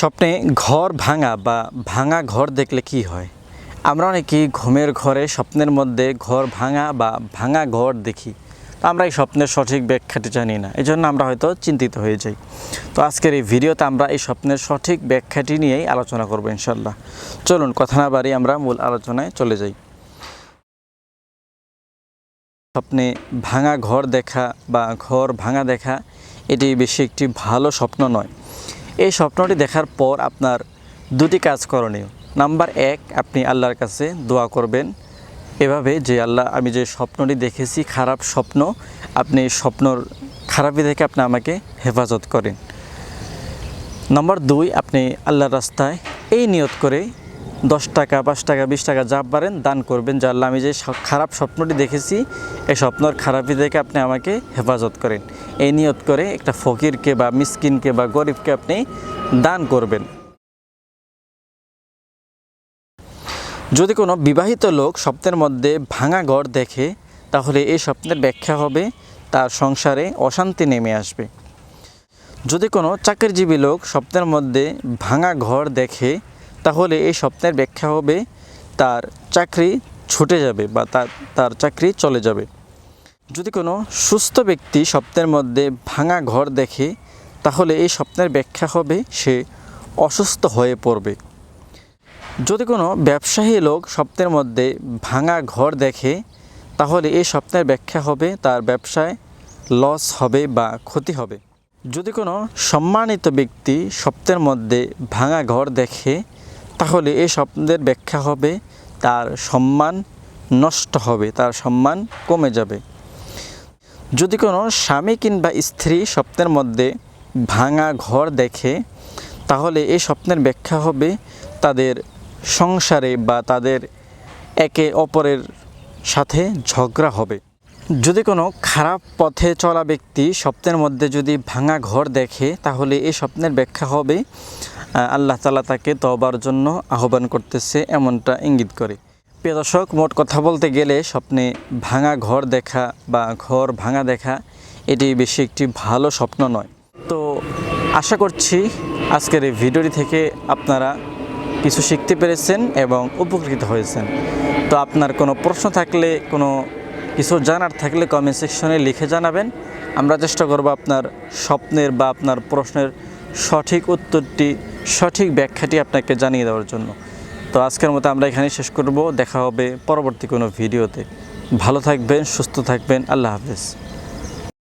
স্বপ্নে ঘর ভাঙা বা ভাঙা ঘর দেখলে কি হয়? আমরা অনেকেই ঘুমের ঘরে স্বপ্নের মধ্যে ঘর ভাঙা বা ভাঙা ঘর দেখি। তো আমরা এই স্বপ্নের সঠিক ব্যাখ্যাটি জানি না। এই জন্য আমরা হয়তো চিন্তিত হয়ে যাই। তো আজকের এই ভিডিওতে আমরা এই স্বপ্নের সঠিক ব্যাখ্যাটি নিয়েই আলোচনা করব ইনশাল্লাহ চলুন কথা না বাড়ি আমরা মূল আলোচনায় চলে যাই। স্বপ্নে ভাঙা ঘর দেখা বা ঘর ভাঙা দেখা, এটি বেশি একটি ভালো স্বপ্ন নয়। এই স্বপ্নটি দেখার পর আপনার দুটি কাজ করণীয়। নাম্বার এক, আপনি আল্লাহর কাছে দোয়া করবেন। এভাবে যে আল্লাহ, আমি যে স্বপ্নটি দেখেছি, খারাপ স্বপ্ন, আপনি স্বপ্নর খারাপই থেকে আপনি আমাকে হেফাজত করেন। নম্বর দুই, আপনি আল্লাহর রাস্তায় এই নিয়ত করে দশ টাকা, পাঁচ টাকা, বিশ টাকা যা পারেন দান করবেন যে আল্লাহ আমি যে খারাপ স্বপ্নটি দেখেছি, এই স্বপ্নর খারাপই থেকে আপনি আমাকে হেফাজত করেন। এই নিয়ত করে একটা ফকিরকে বা মিসকিনকে বা গরিবকে আপনি দান করবেন। যদি কোনো বিবাহিত লোক স্বপ্নের মধ্যে ভাঙা ঘর দেখে, তাহলে এই স্বপ্নের ব্যাখ্যা হবে, তার সংসারে অশান্তি নেমে আসবে। যদি কোনো চাকরিজীবী লোক স্বপ্নের মধ্যে ভাঙা ঘর দেখে তাহলে এই স্বপ্নের ব্যাখ্যা হবে, তার চাকরি ছুটে যাবে বা তার তার চাকরি চলে যাবে। যদি কোনো সুস্থ ব্যক্তি স্বপ্নের মধ্যে ভাঙা ঘর দেখে, তাহলে এই স্বপ্নের ব্যাখ্যা হবে, সে অসুস্থ হয়ে পড়বে। যদি কোনো ব্যবসায়ী লোক স্বপ্নের মধ্যে ভাঙা ঘর দেখে, তাহলে এই স্বপ্নের ব্যাখ্যা হবে, তার ব্যবসায় লস হবে বা ক্ষতি হবে। যদি কোনো সম্মানিত ব্যক্তি স্বপ্নের মধ্যে ভাঙা ঘর দেখে তাহলে এই স্বপ্নের ব্যাখ্যা হবে, তার সম্মান নষ্ট হবে, তার সম্মান কমে যাবে। যদি কোনো স্বামী কিংবা স্ত্রী স্বপ্নের মধ্যে ভাঙা ঘর দেখে, তাহলে এই স্বপ্নের ব্যাখ্যা হবে তাদের সংসারে বা তাদের একে অপরের সাথে ঝগড়া হবে। যদি কোনো খারাপ পথে চলা ব্যক্তি স্বপ্নের মধ্যে যদি ভাঙা ঘর দেখে, তাহলে এই স্বপ্নের ব্যাখ্যা হবে আল্লাহ তালা তাকে তবার জন্য আহ্বান করতেছে এমনটা ইঙ্গিত করে। প্রিয় দর্শক, মোট কথা বলতে গেলে স্বপ্নে ভাঙা ঘর দেখা বা ঘর ভাঙা দেখা, এটি বেশি একটি ভালো স্বপ্ন নয়। তো আশা করছি আজকের এই ভিডিওটি থেকে আপনারা কিছু শিখতে পেরেছেন এবং উপকৃত হয়েছেন। তো আপনার কোনো প্রশ্ন থাকলে, কোনো কিছু জানার থাকলে কমেন্ট সেকশনে লিখে জানাবেন। আমরা চেষ্টা করব আপনার স্বপ্নের বা আপনার প্রশ্নের সঠিক উত্তরটি, সঠিক ব্যাখ্যাটি আপনাকে জানিয়ে দেওয়ার জন্য। তো আজকের মতো আমরা এখানেই শেষ করব। দেখা হবে পরবর্তী কোনো ভিডিওতে। ভালো থাকবেন, সুস্থ থাকবেন। আল্লাহ হাফেজ।